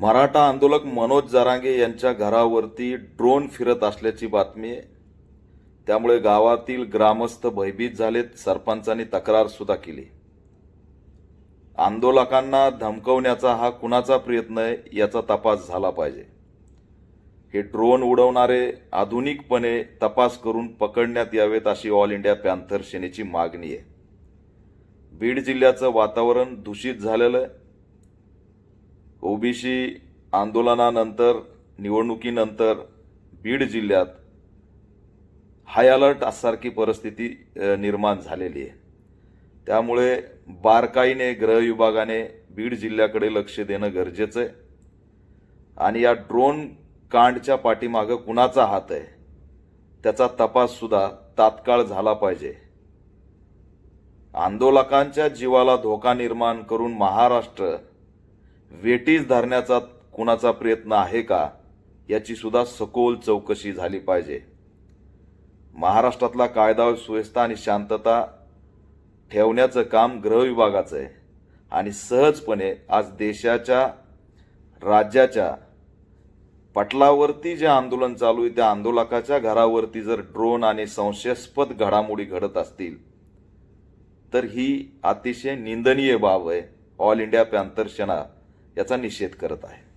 मराठा आंदोलक मनोज जरांगे यांच्या घरावरती ड्रोन फिरत असल्याची बातमी. आहे त्यामुळे गावातील ग्रामस्थ भयभीत झालेत सरपंचांनी तक्रार सुद्धा केली. आंदोलकांना धमकवण्याचा हा कुणाचा प्रयत्न आहे याचा तपास झाला पाहिजे. हे ड्रोन उडवणारे आधुनिकपणे तपास करून पकडण्यात यावेत अशी ऑल इंडिया पॅन्थर सेनेची मागणी आहे. बीड जिल्ह्याचं वातावरण दूषित झालेलं आहे. ओबीसी आंदोलनानंतर निवडणुकीनंतर बीड जिल्ह्यात हाय अलर्ट सारखी परिस्थिती निर्माण झालेली आहे. त्यामुळे बारकाईने गृह विभागाने बीड जिल्ह्याकडे लक्ष देणं गरजेचं आहे. आणि या ड्रोन कांडच्या पाठीमागं कुणाचा हात आहे त्याचा तपास सुद्धा तात्काळ झाला पाहिजे. आंदोलकांच्या जीवाला धोका निर्माण करून महाराष्ट्र वेटीस धरण्याचा कुणाचा प्रयत्न आहे का? याची सुद्धा सखोल चौकशी झाली पाहिजे. महाराष्ट्रातला कायदा सुव्यवस्था आणि शांतता ठेवण्याचं काम गृहविभागाचं आहे. आणि सहजपणे आज देशाच्या राज्याच्या पटलावरती जे आंदोलन चालू आहे त्या आंदोलकाच्या घरावरती जर ड्रोन आणि संशयास्पद घडामोडी घडत असतील तर ही अतिशय निंदनीय बाब आहे. All India Panther Sena. याचा निषेध करत आहे.